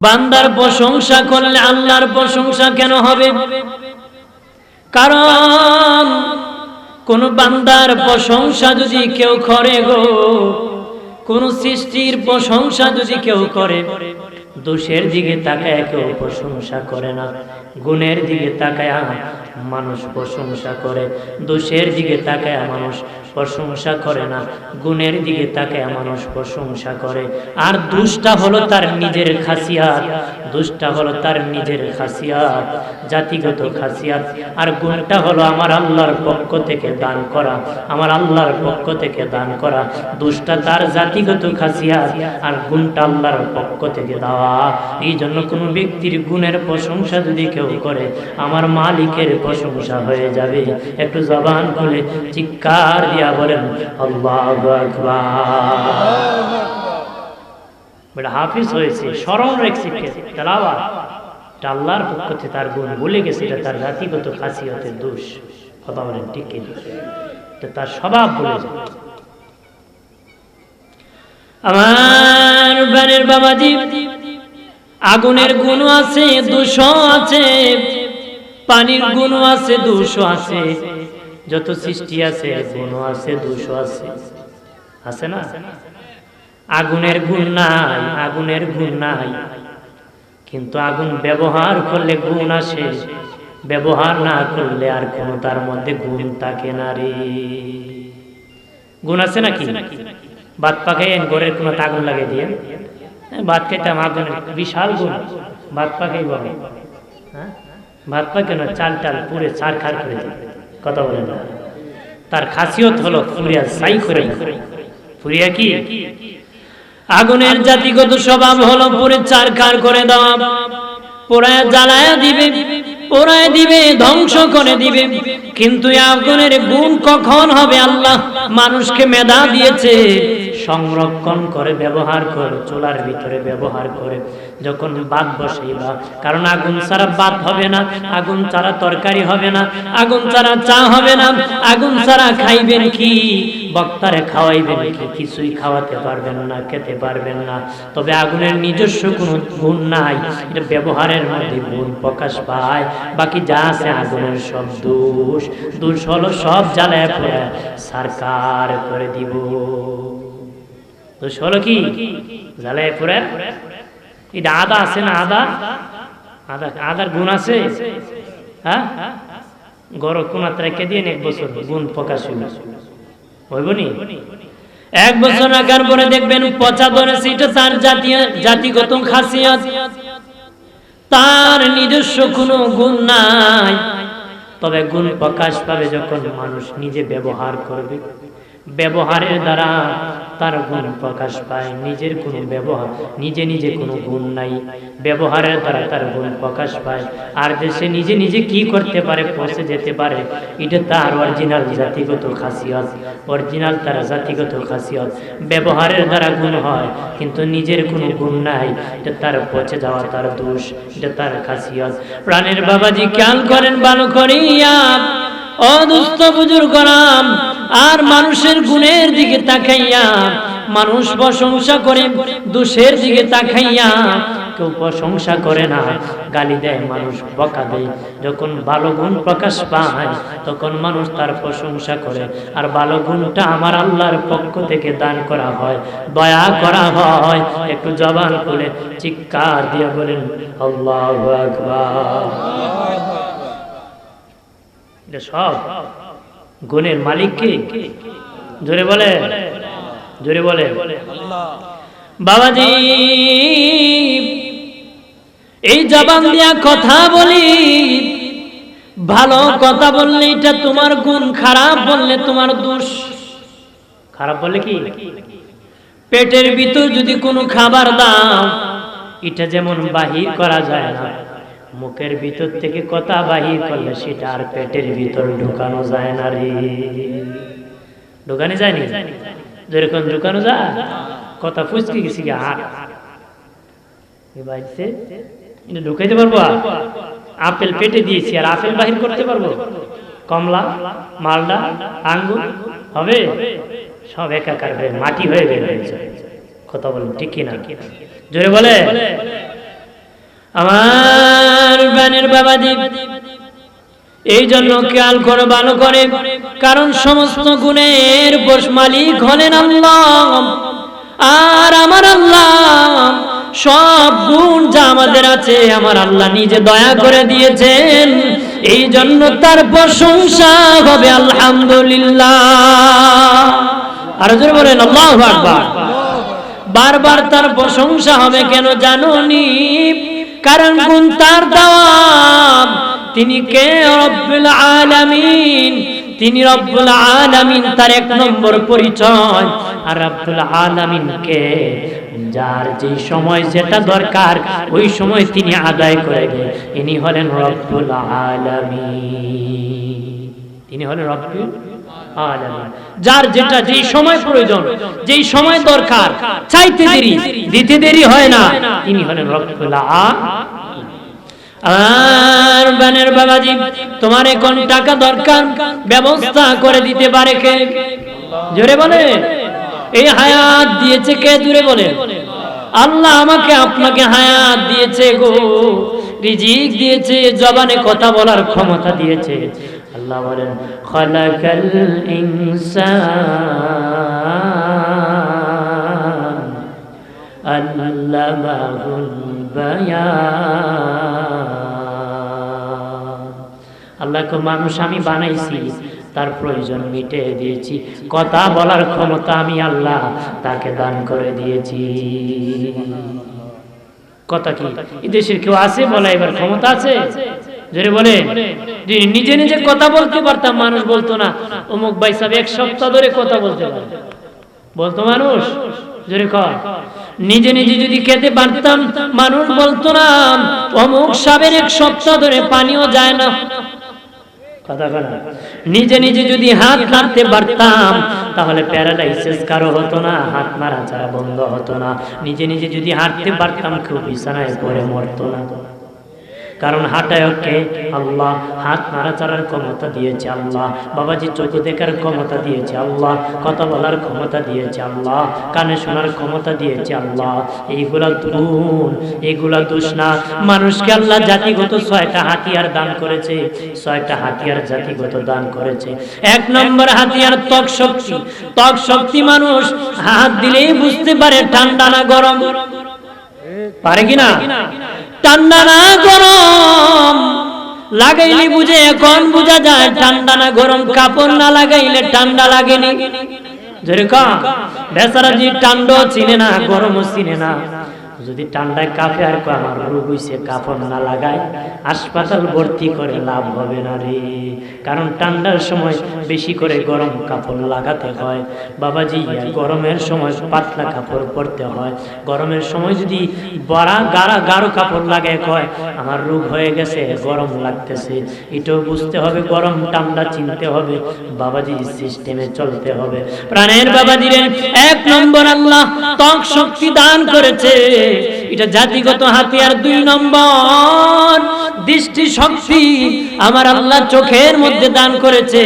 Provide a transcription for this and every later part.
বান্দার প্রশংসা করলে আল্লাহর প্রশংসা কেন হবে? কারণ কোন বান্দার প্রশংসা যদি কেউ করে গো, কোন সৃষ্টির প্রশংসা যদি কেউ করে, দোষের দিকে তাকায় কেউ প্রশংসা করে না, গুণের দিকে তাকায় মানুষ প্রশংসা করে, দোষের দিকে তাকায় মানুষ প্রশংসা করে না। গুণের দিকে তাকায় মানুষ প্রশংসা করে। আর দুষ্টা হলো তার নিজের খাসিয়াত। দুষ্টা হলো তার নিজের খাসিয়াত, জাতিগত খাসিয়াত। আর গুণটা হলো আমার আল্লাহর পক্ষ থেকে দান করা, আমার আল্লাহর পক্ষ থেকে দান করা। দুষ্টা তার জাতিগত খাসিয়াত আর গুণটা আল্লাহর পক্ষ থেকে দেওয়া। এই জন্য কোনো ব্যক্তির গুণের প্রশংসা যদি কেউ করে, আমার মালিকের প্রশংসা হয়ে যাবে। একটু জবান খুলে, চিৎকার দিয়া বলেন, আল্লাহ হাফিজ হয়েছে, স্মরণ রেখেছে তেলাওয়াত? এটা আল্লাহর পক্ষ থেকে তার গুণ বলে গেছে, এটা তার জাতিগত খাসিয়তের দোষ। কথা বলেন এটা তার স্বভাব বলে আমার বানের বাবাজি, আগুনের গুণ আছে দুশো আছে, পানির গুণ আছে দুশো আছে। যত সৃষ্টি আছে গুণ আছে দুশো আছে। আছে না? আগুনের গুণ নাই, আগুনের গুণ নাই। কিন্তু আগুন ব্যবহার করলে গুণ আসে, ব্যবহার না করলে আর কোনো তার মধ্যে গুণ থাকে না রে। গুণ আছে নাকি? ভাত পাকাইয়েন ঘরের কোনো আগুন লাগিয়ে দিয়ে ভাত খাইতাম আগুনের বিশাল গুণ ভাত পাকাই বলে হ্যাঁ? ভাত পাকে না, চাল টাল পুরে চার খার করে দেয় কথা বলে না। তার খাসিয়ত হলো ফুরিয়া সাই করে। ফুরিয়া কি? আগুনের জাতিগত স্বভাব হলো পুরে চার কার করে দেওয়া। পোড়ায় জ্বালায় দিবে, পোড়ায় দিবে, ধ্বংস করে দিবে। কিন্তু আগুনের গুণ কখন হবে আল্লাহ মানুষকে মেধা দিয়েছে? সংরক্ষণ করে, ব্যবহার করে, চুলার ভিতরে ব্যবহার করে। যখন বাদ বসাইবা, কারণ আগুন ছাড়া বাদ হবে না, আগুন ছাড়া তরকারি হবে না, আগুন ছাড়া চা হবে না, আগুন ছাড়া খাইবেন কি? বক্তারে খাওয়াইবেন কি? কিছুই খাওয়াতে পারবেন না, খেতে পারবেন না। তবে আগুনের নিজস্ব কোনো গুণ নাই, এটা ব্যবহারের মধ্যে গুণ প্রকাশ পায়। বাকি যা আছে আগুনের সব দোষ। দোষ হলো সব জ্বালায় পড়ে সরকার করে দিব। দোষ হলো কি? জ্বালায় এটা আদা আছে না আদা? আদা, আদার গুণ আছে? হ্যাঁ? গরম কোনাত রেখে দিয়ে এক বছর গুণ প্রকাশ হইল। হইব নি? এক বছর রাখার পরে দেখবেন পচা ধরেছে এটা তার জাতীয়, জাতিগত খাসিয়াত। তার নিজস্ব কোনো গুণ নাই। তবে গুণ প্রকাশ পাবে যখন মানুষ নিজে ব্যবহার করবে। ব্যবহারের দ্বারা তার গুণ প্রকাশ পায়, নিজের কোনো ব্যবহার, নিজে নিজে কোনো গুণ নাই। ব্যবহারের দ্বারা তার গুণ প্রকাশ পায়। আর দেশে নিজে নিজে কি করতে পারে, পৌঁছে যেতে পারে, এটা তার অরিজিনাল জাতিগত খাসিয়ত। অরিজিনাল তার জাতিগত খাসিয়ত। ব্যবহারের দ্বারা গুণ হয়, কিন্তু নিজের কোনো গুণ নাই। এটা তার পচে যাওয়া তার দোষ, এটা তার খাসিয়ত। প্রাণের বাবাজি খেয়াল করেন ভালো করিয়া অদুস্থ বুজুর্গ নাম আর মানুষের গুণের দিকে তাকাইয়া মানুষ প্রশংসা করে দোষের দিকে তাকাইয়া কেউ প্রশংসা করে না। গালি দেয় মানুষ বকা দেয়। যখন ভালো গুণ প্রকাশ পায় তখন মানুষ তার প্রশংসা করে। আর ভালো গুণটা আমার আল্লাহর পক্ষ থেকে দান করা হয় দয়া করা হয়। একটু জবান করে চিৎকার দিয়ে বলেন আল্লাহ এটা সব। গুণের মালিক কি? জোরে বলে। জোরে বলে। বাবাজি, এই জবান দিয়া কথা বলি। ভালো কথা বললে এটা তোমার গুণ, খারাপ বললে তোমার দোষ। খারাপ বললে কি? পেটের ভিতর যদি কোনো খাবার দাও, এটা যেমন বাহির করা যায় না। মুখের ভিতর থেকে কথা বাহির করলে সেটা আর পেটের ভিতর ঢুকানো যায় না রে। ঢুকানো যায়নি? যেরকম ঢুকানো যায়, কথা ফুসকে গেছি ঢুকাইতে পারব আপেল পেটে দিয়েছি আর আপেল বাহির করতে পারব? কমলা মালদা আঙ্গুর, হবে? সব একাকার হয়ে মাটি হয়ে হয়েছে কথা বলুন, ঠিক কিনা? জোরে বলে? আমার বানের বাবাজি, এই জন্য খেয়াল করো, ভালো করে, কারণ সমস্ত গুণের বস মালিক হলেন আল্লাহ। আর আমার আল্লাহ, সব গুণ যা আমাদের আছে, আমার আল্লাহ নিজে দয়া করে দিয়েছেন। এই জন্য তার প্রশংসা হবে, আলহামদুলিল্লাহ। আর বলেন, আল্লাহ আকবার। বারবার তার প্রশংসা হবে কেন জানুনি কারণ গুণ তার দাওয়াম তিনি কে রব্বুল আলামিন? তিনি রব্বুল আলামিন তার এক নম্বর পরিচয়। আর রব্বুল আলামিন কে? যার যে সময় যেটা দরকার ওই সময় তিনি আদায় করে দেন। ইনি হলেন রব্বুল আলামিন। তিনি হলেন রব্বুল যার যেটা যেই সময় প্রয়োজন যেই সময় দরকার চাইতে দেরি দিতে দেরি হয় না। তিনি হলেন রব্বুল আর বানের বাবাজি তোমার এখন টাকা দরকার ব্যবস্থা করে দিতে পারে কে? জোরে বলে। এই হায়াত দিয়েছে কে? জোরে বলে। আল্লাহ আমাকে আপনাকে হায়াত দিয়েছে গো। রিজিক দিয়েছে জবানে কথা বলার ক্ষমতা দিয়েছে। আল্লাহ বলেন, খলাকাল ইনসান আল্লামাহুল বায়ান। আল্লাহকে মানুষ আমি বানাইছি, তার প্রয়োজন মিটে দিয়েছি। কথা বলার ক্ষমতা আমি আল্লাহ তাকে দান করে দিয়েছি। কথা কি? এই দেশের কেউ আছে বলা এবার ক্ষমতা আছে? জোরে বলে নিজে নিজে কথা বলতে পারতাম, মানুষ বলতো না। অমুক ভাই সাহেব এক সপ্তাহ ধরে কথা বলতে পারে। বলতো মানুষ? জোরে কর নিজে নিজে যদি খেতে পারতাম, মানুষ বলতো না, অমুক সাবের এক সপ্তাহ ধরে পানিও যায় না। নিজে নিজে যদি হাত নাড়তে পারতাম, তাহলে প্যারালাইসিস কারও হতো না, হাত মারা ছাড়া বন্ধ হতো না। নিজে নিজে যদি হাঁটতে পারতাম, কেউ বিছানায় পড়ে মরতো না। কারণ হাঁটায়কে আল্লাহ, হাত নাড়াচাড়ার ক্ষমতা দিয়েছে আল্লাহ, বাবাজি চোখ দেখার ক্ষমতা দিয়েছে আল্লাহ, কথা বলার ক্ষমতা দিয়েছে আল্লাহ, কানে শোনার ক্ষমতা দিয়েছে আল্লাহ। এইগুলা গুণ এগুলা দোষ না। মানুষকে আল্লাহ জাতিগত ছয়টা হাতিয়ার দান করেছে, ছয়টা হাতিয়ার জাতিগত দান করেছে। এক নম্বর হাতিয়ার ত্বক শক্তি। ত্বক শক্তি মানুষ হাত দিলেই বুঝতে পারে ঠান্ডা না গরম। পারে কিনা ঠান্ডা না গরম। লাগাইলি বুঝে, এখন বুঝা যায় ঠান্ডা না গরম। কাপড় না লাগাইলে ঠান্ডা লাগেনি। বেচারা যে ঠান্ডা চিনে না, গরমও চিনে না। যদি ঠান্ডায় কাফে আর আমার রোগ হইছে কাপড় না লাগায়, হাসপাতাল ভর্তি করে লাভ হবে না রে। কারণ ঠান্ডার সময় বেশি করে গরম কাপড় লাগাতে হয়। বাবাজি, গরমের সময় পাতলা কাপড় পরতে হয়। গরমের সময় যদি বড়া গাড়া গাঢ় কাপড় লাগায় কয়, আমার রোগ হয়ে গেছে, গরম লাগতেছে। এটাও বুঝতে হবে, গরম ঠান্ডা চিনতে হবে। বাবাজি সিস্টেমে চলতে হবে। প্রাণের বাবাজির এক নম্বর আল্লাহ ত্বক শক্তি দান করেছে। এটা জাতিগত হাতিয়ার দুই নম্বর। দৃষ্টি শক্তি আমার আল্লাহ চোখের মধ্যে দান করেছে।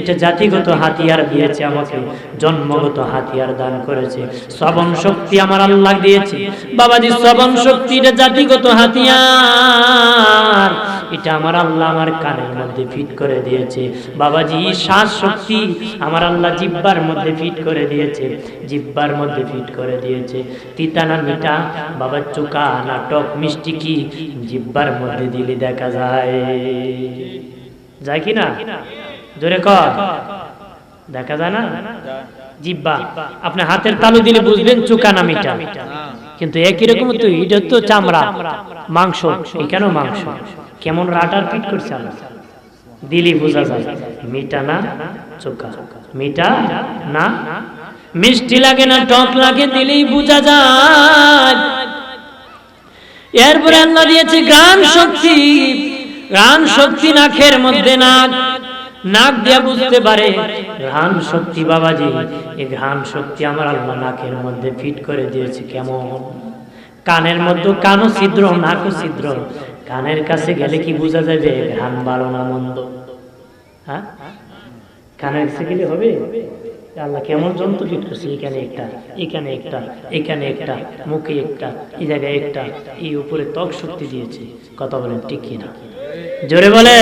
এটা জাতিগত হাতিয়ার দিয়েছে আমাকে। জন্মগত হাতিয়ার দান করেছে। শ্রবণ শক্তি আমার আল্লাহ দিয়েছে। বাবাজি, শ্রবণ শক্তি এটা জাতিগত হাতিয়ার। এটা আমার আল্লাহ আমার কানের মধ্যে ফিট করে দিয়েছে। বাবাজি, শ্বাস শক্তি আমার আল্লাহ জিব্বার মধ্যে ফিট করে দিয়েছে। জিব্বার মধ্যে ফিট করে দিয়েছে। তিতা না মিঠা, বাবা চোকা না টক মিষ্টি কি জিব্বার মধ্যে দিলে দেখা যায়। যায় কি না? জোরে কর। দেখা যায় না? জিব্বা। আপনি হাতের তালু দিলে বুঝবেন চোকা না মিঠা। কিন্তু একই রকম তো এটা তো চামড়া। মাংস। এখানেও মাংস? কেমন রাটার ফিট করছে আল্লাহ দিলি বোঝা যায় মিঠা না চোকা? মিঠা না? মিষ্টি লাগে না টক লাগে দিলেই বোঝা যায়। এরপরে আল্লাহ দিয়েছে গান শক্তি। গান শক্তি নাকের মধ্যে নাক। নাক দিয়া বুঝতে পারে, ঘ্রাণ শক্তি বাবাজি এই ঘ্রাণ শক্তি আমার আল্লাহ নাকের মধ্যে ফিট করে দিয়েছে কেমন? কানের মধ্যে কানও ছিদ্র, নাকও ছিদ্র। কানের কাছে গেলে কি বোঝা যাবে ঘ্রাণ ভালো না মন্দ? হ্যাঁ? কানের কাছে গেলে হবে? আল্লাহ কেমন যন্ত্র ফিট করছে, এখানে একটা এখানে একটা এখানে একটা, মুখে একটা, এই জায়গায় একটা, এই উপরে ত্বক শক্তি দিয়েছে। কথা বলেন ঠিক কিনা? জোরে বলে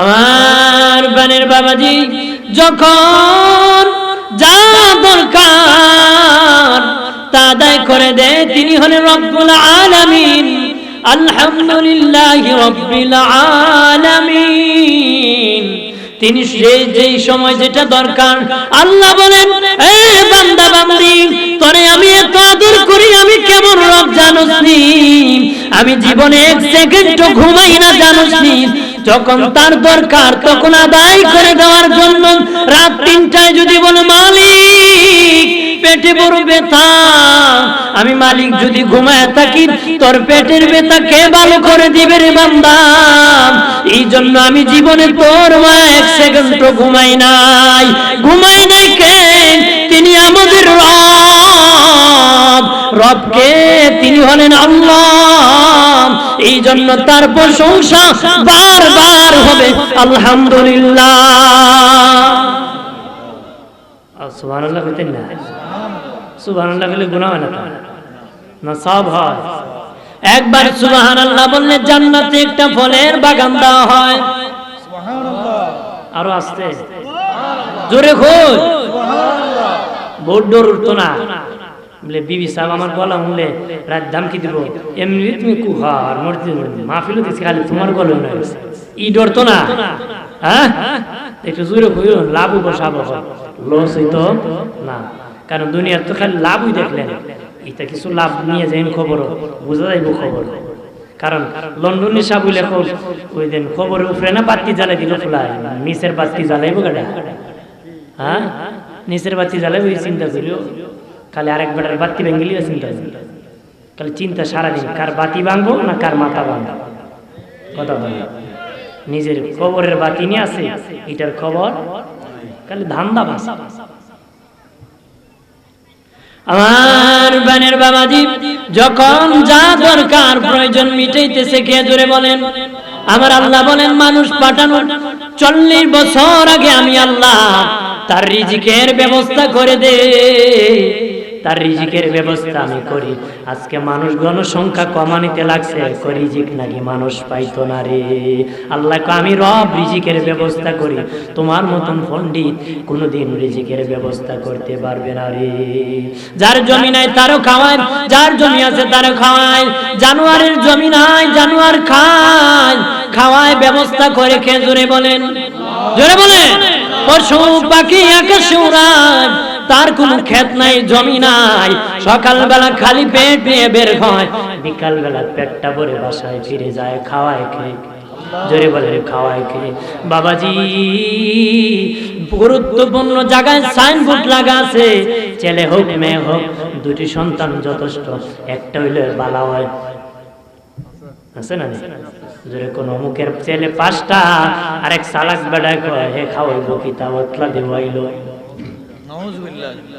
আমার বানের বাবাজি, যখন যা দরকার তা আদায় করে দেয় তিনি হলেন রব্বুল আলামিন। আলহামদুলিল্লাহ রব্বিল আলামিন। তিনি সেই যেই সময় যেটা দরকার, আল্লাহ বলেন, এ বান্দা, বান্দি, তোরে আমি এত আদর করি, আমি কেমন রব জানোস আমি জীবনে এক সেকেন্ডও ঘুমাই না জানোস যখন তার দরকার, তখন আদায় করে দেওয়ার জন্য রাত তিনটায় যদি বলে, মালিক, পেটে বড় ব্যথা। আমি মালিক যদি ঘুমায় থাকি, তোর পেটের ব্যথা কে ভালো করে দিবে রে বান্দা? এই জন্য আমি জীবনে তোর মা এক সেকেন্ড তো ঘুমাই নাই। ঘুমাই নাই কে? তিনি আমাদের রব। রবকে তিনি হলেন আল্লাহ। এই জন্য তার প্রশংসা বারবার হবে। আলহামদুলিল্লাহ। সুবহানাল্লাহ কইতেন না। সুবহানাল্লাহ বলে গুনাহ হয় না না সব হয়। একবার সুবহানাল্লাহ বললে জান্নাতে একটা ফলের বাগান দেওয়া হয়। আরও আসতে। জোরে খোঁজ। ডর উঠতো না। বলে, বিবি সাহেব আমার গলা মুলে রাত দাম কি দিব। এমনি তুমি কুহার মরতে মাহফিলও দিচ্ছি খালি তোমার গলা না ই ডরতো না? হ্যাঁ? একটু জোরে কইও লাভ বসাব লস হইতো? না। কারণ দুনিয়ার তো খালি লাভই দেখলেন। এটা কিছু লাভ নিয়ে যাইন খবর বোঝা যাইব খবর। কারণ লন্ডনের সাবু লেখক ওই দিন খবরের উপরে না বাতি জ্বালাই দিল ফুলাই নিচের বাতি জ্বালাইব গাড়া হ্যাঁ? নিচের বাতি জ্বালাইব চিন্তা করিও। খালি আরেক বেটার বাতি ভেঙ্গেলিও চিন্তা করি খালি চিন্তা সারাদিন, কার বাতি ভাঙবো না কার মাথা ভাঙবো? কথা বলি। নিজের খবরের বাতি নিয়ে আছে, এটার খবর? খালি ধান্দা বাসা। আমার বানের বাবাজি, যখন যা দরকার প্রয়োজন মিটাইতেছে, কে জোরে বলেন? আমার আল্লাহ বলেন, মানুষ পাঠানো, চল্লিশ বছর আগে আমি আল্লাহ তার রিজিকের ব্যবস্থা করে দে তার রিজিকের ব্যবস্থা আমি করি। আজকে মানুষ জনসংখ্যা কমানিতে লাগছে রিজিক নাকি? মানুষ পাইতো না রে। আল্লাহকে আমি রব রিজিকের ব্যবস্থা করি। তোমার মতন পণ্ডিত কোনোদিন রিজিকের ব্যবস্থা করতে পারবে না রে। যার জমি নাই তারও খাওয়ায়, যার জমি আছে তারও খাওয়ায়। জানুয়ারের জমি নাই, জানুয়ার খায়। খাওয়ায় ব্যবস্থা করে খেয়ে জোরে বলেন। জোরে বলেন। পশু, পাখি, আকাশে উড়ায় তার কোনো ক্ষেত নাই, জমি নাই। সকালবেলা খালি পেট নিয়ে বের হয়। বিকালবেলা পেটটা ভরে বাসায় ফিরে যায়, খাওয়ায় খেয়ে। জোরে বলে, খাওয়ায় খেয়ে। বাবাজি, গুরুত্বপূর্ণ জায়গায় সাইনবোর্ড লাগা আছে। ছেলে হোক, মেয়ে হোক, দুটি সন্তান যথেষ্ট। একটা হইলে বালা হয় আছে না জোরে কোন অমুকের ছেলে পাঁচটা, আরেক সালাক বেড়ায় কয়, হে খাওয়াইব কিতাব অতলা দেওয়াইলো।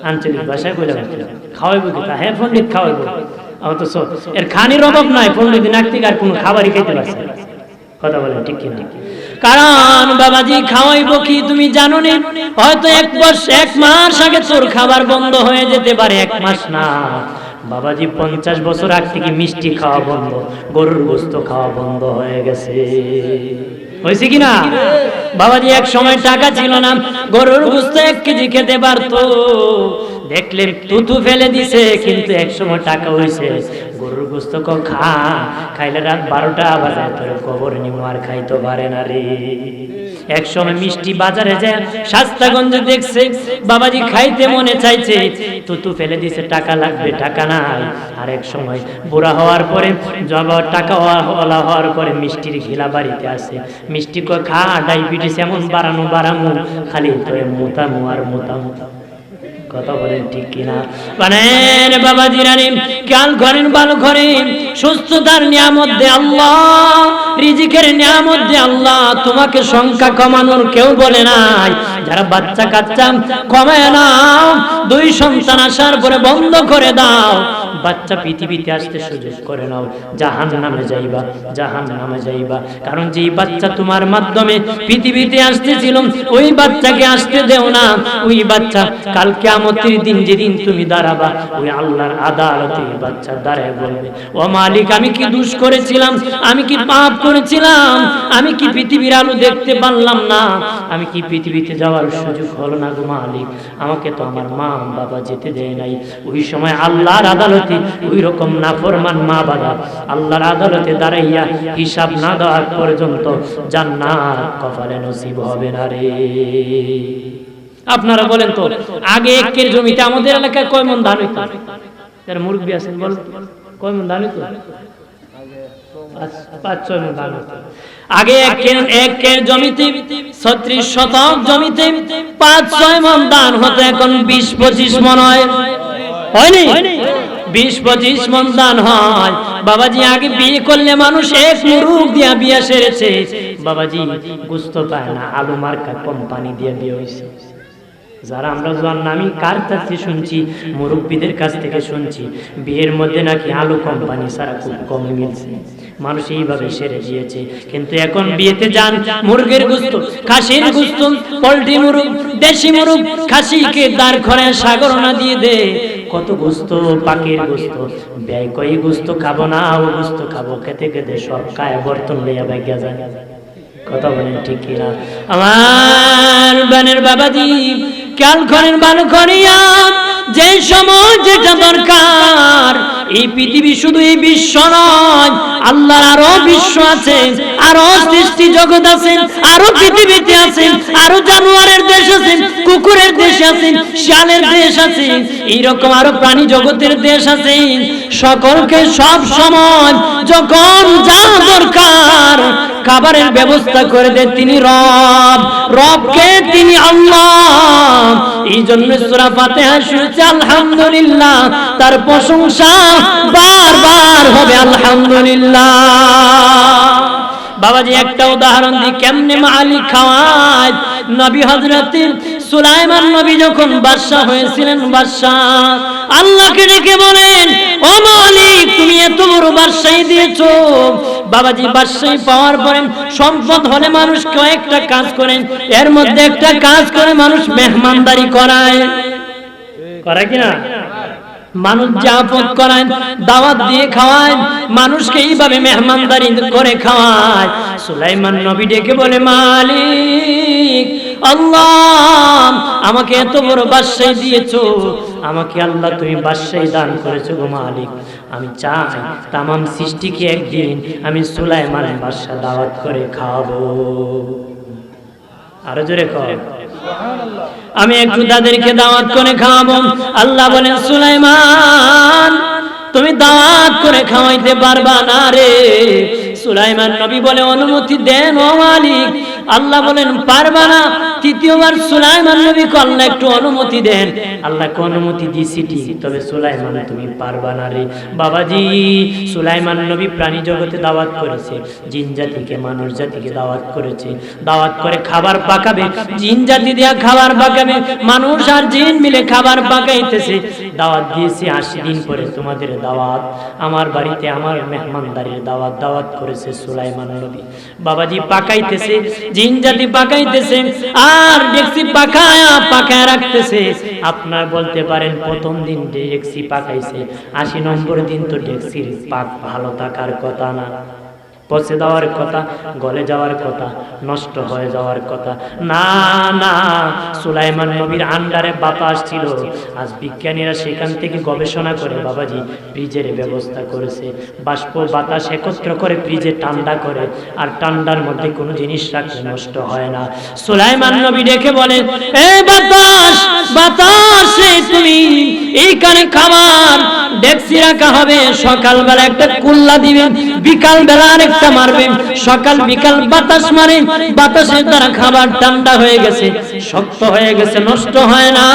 আঞ্চলিক ভাষায় বলে হ্যাঁ পণ্ডিত অথচ এর খানির অভাব পণ্ডিত আর কোনো খাবারই খেতে পারছে কথা ঠিক কিনা? কারণ বাবাজি, খাওয়াইব কি তুমি জানো নি? হয়তো এক বর্ষ, এক মাস আগে তোর খাবার বন্ধ হয়ে যেতে পারে, এক মাস না। বাবাজি, পঞ্চাশ বছর আগ থেকে মিষ্টি খাওয়া বন্ধ, গরুর গোস্ত খাওয়া বন্ধ হয়ে গেছে। হয়েছে কিনা? বাবাজি, এক সময় টাকা ছিল না, গরুর বুঝতে এক কেজি খেতে পারতো। দেখলেন, তুতু ফেলে দিছে, কিন্তু এক সময় টাকা হয়েছে। গরুর গোস্ত খা। খাইলে রাত বারোটা বাজায় তোর কবর নিমো আর খাইতে পারে না রে। এক সময় মিষ্টি বাজারে যায় শাস্তাগঞ্জে দেখছে, বাবাজি খাইতে মনে চাইছে, তুতু ফেলে দিছে, টাকা লাগবে, টাকা নাই। আর এক সময় বুড়া হওয়ার পরে, জবা টাকা ওলা হওয়ার পরে মিষ্টির ঘিলা বাড়িতে আসে। মিষ্টি কো খা, ডায়াবেটিস এমন বাড়ানো বাড়ানো খালি তোরে মোতামু আর মোতামু। কথা বলেন ঠিক কিনা? বানের বাবা জিরানি কাল করেন ভালো ঘরে সুস্থতার নিয়ামত দে আল্লাহ, রিজিকের নিয়ামত দে আল্লাহ, তোমাকে সংখ্যা কমানোর কেউ বলে নাই। যারা বাচ্চা কাচ্চা কমায় নাও, দুই সন্তান আসার পরে বন্ধ করে দাও। বাচ্চা পৃথিবীতে আসতে সুযোগ করে নাও জাহান নামে যাইবা জাহান নামে যাইবা। কারণ যেই বাচ্চা তোমার মাধ্যমে পৃথিবীতে আসতেছিল, ওই বাচ্চাকে আসতে দেও না। ওই বাচ্চা কালকে আমতির দিন যেদিন তুমি দাঁড়াবা, ওই আল্লাহর আদালতে বাচ্চা দাঁড়ায় বলবে ও মালিক, আমি কি দুষ করেছিলাম? আমি কি পাপ করেছিলাম? আমি কি পৃথিবীর আলো দেখতে পারলাম না? আমি কি পৃথিবীতে যাওয়ার সুযোগ হলো না গো মালিক? আমাকে তো আমার মা বাবা যেতে দেয় নাই। ওই সময় আল্লাহর আদালতে ওই রকম নাফরমান মা বাবা আল্লাহর আদালতে দাঁড়াইয়া হিসাব না দেওয়ার পর্যন্ত জান্নাত কপালে নসিব হবে না রে। আপনারা বলেন তো, আগে একের জমিতে আমাদের এলাকায় কয় মন ধান হইতো? মুরব্বী আছেন বল কয় মন ধান হইতো? পাঁচ- পাঁচ ছয় মন ধান হইতো। আগে একের একের জমিতে ছত্রিশ শতক জমিতে পাঁচ ছয় মন ধান হতো এখন বিশ পঁচিশ মন হয়। হয়নি? বিশ পঁচিশ মন দান হয়। বাবাজি আগে বিয়ে করলে মানুষ এক মুরুখ দিয়া বিয়ে সেরেছে। বাবাজি গুস্ত পায় না আলু মার্কা কোম্পানি দিয়ে বিয়ে হয়েছে যারা আমরা জোয়ান নামি কার কাছে শুনছি? মুরব্বীদের কাছ থেকে শুনছি। বিয়ের মধ্যে নাকি আলু কোম্পানি ছাড়া খুব কম মিলছে। মানুষ এইভাবে সেরে দিয়েছে। কিন্তু এখন বিয়েতে যান, মুরগের গুস্ত, খাসির গুস্ত, পোল্ট্রি মুরগ, দেশি মুরগ, খাসিকে দাঁড় করে সাগর না দিয়ে দে। কত গোস্ত পাখির গোস্ত। ব্যয় কই গোস্ত খাব না, ও গোস্ত খাব খেতে খেতে সব কায় বর্তন লইয়া ভাগ্যা যায়। কথা বলেন ঠিক কিনা? আমার বানের বাবাজি কাল করেন ভালো করিয়া যে সময় যেটা দরকার, এই পৃথিবী শুধু এই বিশ্ব নয়, আল্লাহর আরও বিশ্ব আছে, আরও সৃষ্টি জগৎ আছে, আরও পৃথিবীতে আছে, আরও জানোয়ারের দেশ আছে, কুকুরের দেশ আছে, শিয়ালের দেশ আছে, এইরকম আরও প্রাণী জগতের দেশ আছে। সকলকে সব সময় যখন যা দরকার খাবারের ব্যবস্থা করে দেন তিনি রব। রবকে তিনি আল্লাহ। এই জন্য সূরা ফাতিহা শুরুতে আলহামদুলিল্লাহ। তার প্রশংসা বারবার হবে, আলহামদুলিল্লাহ। বাবাজি, একটা উদাহরণ দিই, কেমনে মালিক খাওয়ায়? নবী হযরত সুলাইমান নবী যখন বাদশা হয়েছিলেন বাদশা আল্লাহকে ডেকে বলেন, ও মালিক, তুমি এত বড় বাদশাহী দিয়েছ। বাবাজি বাদশাহী পাওয়ার পরে সম্পদ হলে মানুষ কয়েকটা কাজ করেন এর মধ্যে একটা কাজ করে মানুষ মেহমানদারি করায়। করে কিনা? মানুষ জাপত করায়, দাওয়াত দিয়ে খাওয়ায়, মানুষকে এইভাবে মেহমানদারি করে খাওয়ায়। সুলাইমান নবী ডেকে বলে, মালিক আল্লাহ, আমাকে এত বড় বাদশাহী দিয়েছ। আমাকে আল্লাহ তুমি বাদশাহী দান করেছ গো মালিক। আমি চাই সৃষ্টিকে একদিন আমি সুলাইমান বাদশা দাওয়াত করে আরও জোরে খাওয়াবো আমি একটু তাদেরকে দাওয়াত করে খাওয়াবো। আল্লাহ বলেন, সুলাইমান, তুমি দাওয়াত করে খাওয়াইতে পারবা না রে। সুলাইমান নবী বলে, অনুমতি দেন ও মালিক। আল্লাহ বলেন পারবা না? তৃতীয়বার সুলাইমান নবী আল্লাহ একটু অনুমতি দেন। আল্লাহকে অনুমতি দিছি ঠিক, তবে সুলাইমান, তুমি পারবা না রে। বাবাজি, সুলাইমান নবী প্রাণী জগতে দাওয়াত করেছে, জিন জাতিকে, মানুষ জাতিকে দাওয়াত করেছে। দাওয়াত করে খাবার পাকাবে, জিন জাতি দিয়া খাবার পাকাবে, মানুষ আর জিন মিলে খাবার পাকাইতেছে। দাওয়াত দিয়েছি আশি দিন পরে তোমাদের দাওয়াত। আমার বাড়িতে আমার মেহমানদারির দাওয়াত দাওয়াত করেছে সুলাইমান নবী। বাবাজি পাকাইতেছে, জিন জাতি পাকাইতেছে, আর ডেক্সি পাকায়া, পাকায় রাখতেছে। আপনার বলতে পারেন, প্রথম দিন ডেক্সি পাকাইছে, আশি নম্বর দিন তো ডেক্সির পাক ভালো থাকার কথা না। পচে যাওয়ার কথা, গলে যাওয়ার কথা, নষ্ট হয়ে যাওয়ার কথা। না না, সুলাইমান নবীর আন্ডারে বাতাস ছিল। আজ বিজ্ঞানীরা সেখান থেকে গবেষণা করে বাবাজি, ফ্রিজের ব্যবস্থা করেছে। বাষ্প বাতাস একত্র করে ফ্রিজে ঠান্ডা করে, আর ঠান্ডার মধ্যে কোনো জিনিস রাখলে নষ্ট হয় না। সুলাইমান নবী ডেকে বলে, এ বাতাস, বাতাসে তুমি, এইখানে খাবার ডেক্সি রাখা হবে, সকালবেলা একটা কুল্লা দিবেন বিকাল বেলা আরেকটা মারবে, সকাল বিকাল বাতাস মারে, বাতাসের দ্বারা খাবার ঠান্ডা হয়ে গেছে, শক্ত হয়ে গেছে, নষ্ট হয় না।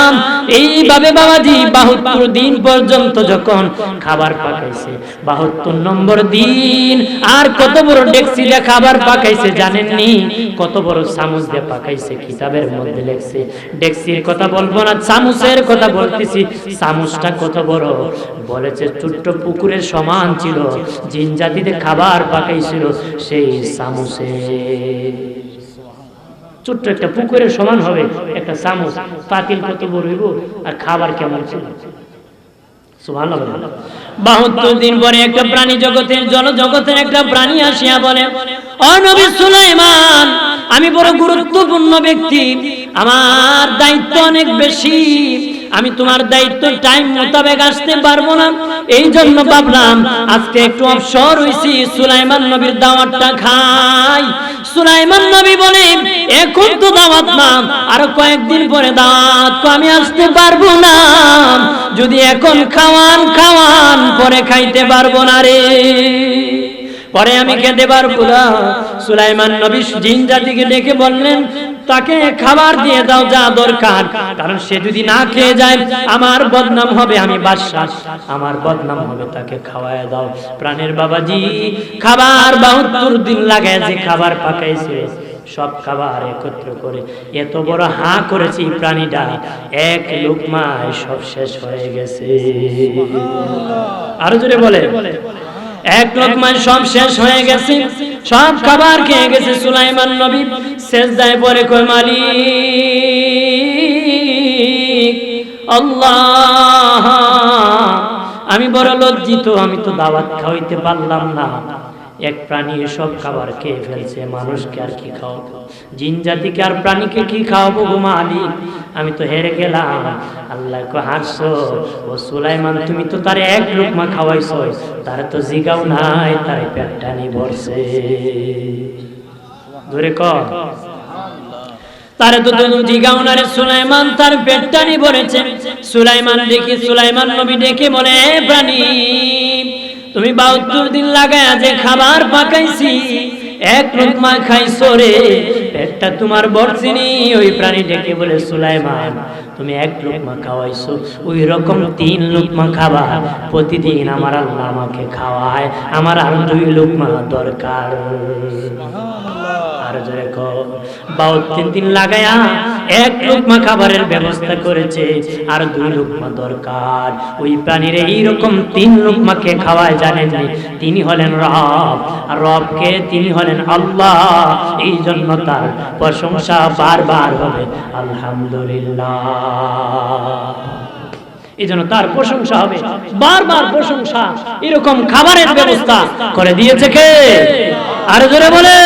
এইভাবে বাবাজি বাহাত্তর দিন পর্যন্ত যখন খাবার পাকাইছে, বাহাত্তর নম্বর দিন, আর কত বড় ডেক্সি দিয়ে খাবার পাকাইছে জানেননি? কত বড় চামচ দিয়ে পাকাইছে, কিতাবের মধ্যে লেখছে ডেক্সির কথা বলব না, চামচের কথা বলতেছি, চামচটা কত বড়? বলেছে, ছোট্ট পুকুরের সমান ছিল, জিন জাতিতে খাবার পাকাইছিল সেই চামচে ছোট্ট একটা পুকুরের সমান হবে একটা চামচ পাতিল কত বড় আর খাবার কেমন ছিল? আমি বড় গুরুত্বপূর্ণ ব্যক্তি। আমার দায়িত্ব অনেক বেশি। আমি তোমার দায়িত্ব টাইম মোতাবেক আসতে পারব না। এই জন্য ভাবলাম, আজকে একটু অবসর হইছি, সুলাইমান নবীর দাওয়াতটা খাই। সুলাইমান নবী বলে, এখন তো দাওয়াত না, আরও কয়েকদিন পরে দাওয়াত আমি আসতে পারব না। যদি এখন খাওয়ান খাওয়ান, পরে খাইতে পারব না রে। পরে আমি খেতে পারব না। সুলাইমান নবী জিন জাতিকে ডেকে বললেন তাকে খাবার দিয়ে দাও যা দরকার। কারণ সে যদি না খেয়ে যায়, আমার বদনাম হবে, আমি বাদশাহ। আমার বদনাম হবে, তাকে খাওয়ায় দাও। প্রাণের বাবাজি, খাবার বাহাত্তর দিন লাগায় যে খাবার পাকাইছে, সব খাবার একত্র করে। এত বড় হা করেছে প্রাণীটা। এক লোকমায় সব শেষ হয়ে গেছে। আরও জোরে বলে। এক লোকমায় সব শেষ হয়ে গেছে। সব খাবার খেয়ে গেছে সুলাইমান নবী। শেষ দায় পরে কই মালিক, আল্লাহ, আমি বড় লজ্জিত, আমি তো দাওয়াত খাওয়াইতে পারলাম না। এক প্রাণী এসব খাবার খেয়ে ফেলছে, মানুষকে আর কি খাওয়াবো? জিন জাতিকে আর প্রাণীকে কি খাওয়াবো গো মালিক? আমি তো হেরে গেলাম। আল্লাহ কো হাসছো ও সুলাইমান, তুমি তো তার এক লোকমা খাওয়াইছো তার তো জিগাও নাই, তার পেটটানি ভরছে। ধরে ক। তারে তো তুমি জিগাও না রে সুলাইমান তার পেটটানি ভরেছে। সুলাইমান দেখি, সুলাইমান নবী ডেকে বলে প্রাণী, তুমি বাহাত্তর দিন লাগায় যে খাবার পাকাইছি, এক লোকমা খাইছো রে, পেটটা তোমার বর্ষিনি ওই প্রাণী ডেকে বলে, সুলাইমান, তুমি এক লোকমা খাওয়াইছো, ওই রকম তিন লোকমা খাবার প্রতিদিন আমার আল্লাহ আমাকে খাওয়ায়, আমার আর দুই লোকমা দরকার। আর তিন হলেন রব তিনি হলেন আল্লাহ। এই জন্য তার প্রশংসা বারবার হবে, আলহামদুলিল্লাহ। এই জন্য তার প্রশংসা হবে, বারবার প্রশংসা। এরকম খাবারের ব্যবস্থা করে দিয়েছে কে? আর জোরে বলে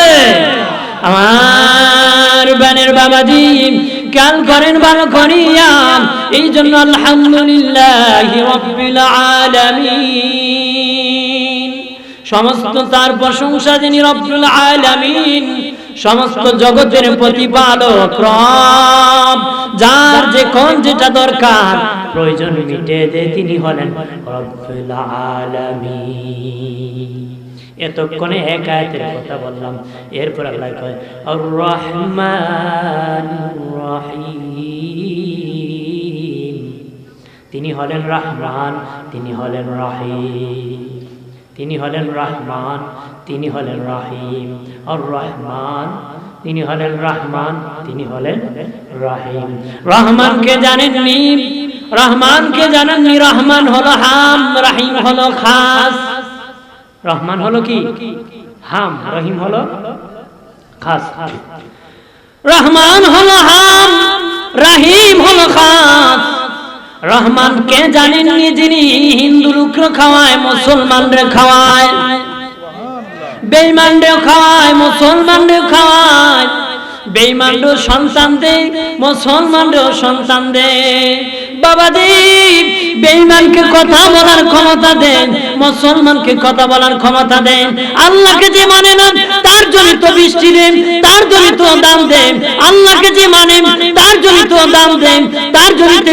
আমার বানের বাবাজি কাল করেন ভালো করিয়া এই জন্য আলহামদুলিল্লাহ আলামিন। সমস্ত তার প্রশংসা যিনি রব্বুল আলামিন, সমস্ত জগতের প্রতিপালক রব, যার যে কোন যেটা দরকার, প্রয়োজন মিটে দে তিনি হলেন রব্বুল আলামিন। এতক্ষণে এক আয়াতের কথা বললাম। এরপর আল্লাহ কয় রহমান রহিম। তিনি হলেন রহমান, তিনি হলেন রহিম। তিনি হলেন রহমান, তিনি হলেন রহিম। আর রহমান তিনি হলেন রহমান, তিনি হলেন রহিম। রহমানকে জানেননি? রহমানকে জানেননি? রহমান হলো হাম, রহিম হলো খাস। রহমান হলো কি? হাম, রহিম হলো খাস। রহমান হলো হাম, রহিম হলো খাস। রহমান কে জানেননি যিনি হিন্দু লোকরা খাওয়ায় মুসলমানরা খাওয়ায়? বেইমানরা খাওয়ায় মুসলমানরা খাওয়ায়। বেইমানরা সন্তান দেয় মুসলমানরাও সন্তান দেয় বাবাজি বেঈমানকে কথা বলার ক্ষমতা দেন, মুসলমানকে কথা বলার ক্ষমতা দেন। আল্লাহকে যে মানে না তার জনিত বৃষ্টি দেন, তার জনিত দাম দেন। আল্লাহকে যে মানে তার জনিত দাম দেন, তার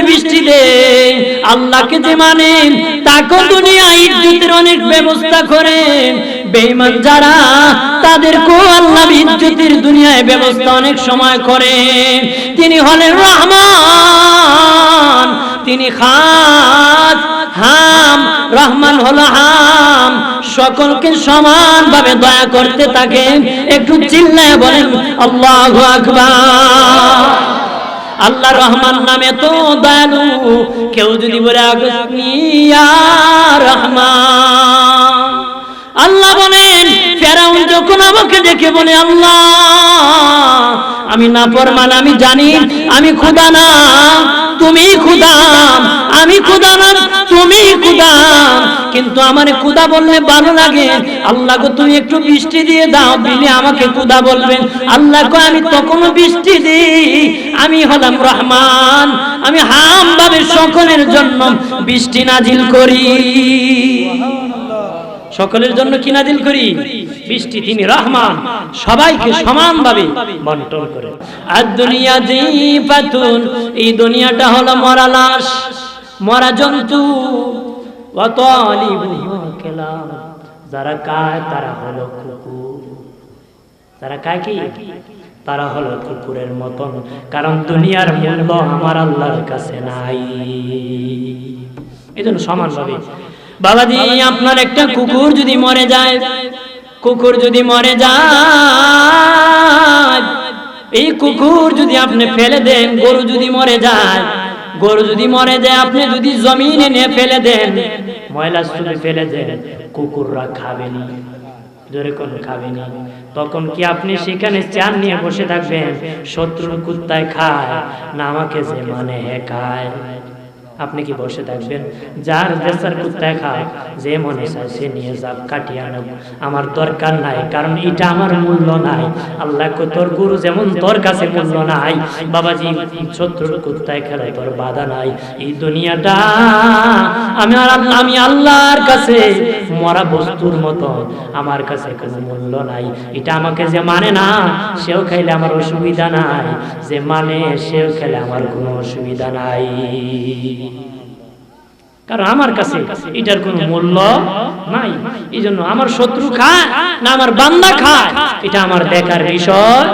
বৃষ্টি দেন। আল্লাহকে যে মানে তাকে দুনিয়া ইজ্জতের অনেক ব্যবস্থা করেন। বেঈমান যারা, তাদেরকেও আল্লাহ ইজ্জতের দুনিয়ায় ব্যবস্থা অনেক সময় করে তিনি হলেন রহমান। তিনি খাস, হাম, রহমান হলো হাম। সকলকে সমানভাবে দয়া করতে থাকে একটু চিল্লায় বলেন, আল্লাহু আকবার। আল্লাহ রহমান নামে তো দয়ালু, কেউ যদি বলে রহমান। আল্লাহ বলেন, ফেরাউন যখন আমাকে দেখে বলে, আল্লাহ, আমি না ফরমান আমি জানি, আমি খুদা না। তুমি খুদা আমি খুদা তুমি খুদা কিন্তু আমার খুদা বললে ভালো লাগে। আল্লাহ গো, তুমি একটু বৃষ্টি দিয়ে দাও দিলে আমাকে খুদা বলবেন। আল্লাহ কো আমি তখনও বৃষ্টি দিই। আমি হলাম রহমান, আমি হাম ভাবে সকলের জন্য বৃষ্টি নাজিল করি। সকলের জন্য কি নাজিল করি। বৃষ্টি তিনি রহমান। সবাইকে সমানভাবে বন্টন করে। আর দুনিয়া পাতুন এই দুনিয়াটা হলো মরা লাশ, মরা জন্তু। যারা কায় তারা হলো কুকুর। তারা কায় কি? তারা হলো কুকুরের মতন। কারণ দুনিয়ার মূল্য আমার আল্লাহর কাছে নাই। এই জন্য সমানভাবে বাবাজি, আপনার একটা কুকুর যদি মরে যায়, কুকুর যদি মরে যায়, এই কুকুর যদি আপনি ফেলে দেন, গরু যদি মরে যায়, গরু যদি মরে যায়, আপনি যদি জমিনে নিয়ে ফেলে দেন, ময়লা স্তুপে ফেলে দেন, কুকুররা খাবেনি, জোরে কোন খাবেনি। তখন কি আপনি সেখানে চান নিয়ে বসে থাকবেন? শত্রুর কুত্তায় খায়, না আমাকে যে মানে হে খায়। আপনি কি বসে থাকবেন? যার দেশের কুত্তায় খায় যে মনে চায় সে নিয়ে যাক, কাটিয়ে আনো আমার দরকার নাই, কারণ এটা আমার মূল্য নাই। আল্লাহ তোর গুরু যেমন তোর কাছে মূল্য নাই, বাবাজি, শত্রুর কুত্তায় খেলায় তোর বাধা নাই। এই দুনিয়াটা আমি আমি আল্লাহর কাছে মরা বস্তুর মতো। আমার কাছে কোনো মূল্য নাই। এটা আমাকে যে মানে না, সেও খাইলে আমার অসুবিধা নাই। যে মানে সেও খেলে আমার কোনো অসুবিধা নাই। কারণ আমার কাছে এটার কোনো মূল্য নাই। এই জন্য আমার শত্রু খায় না আমার বান্দা খায়। এটা আমার দেখার বিষয়।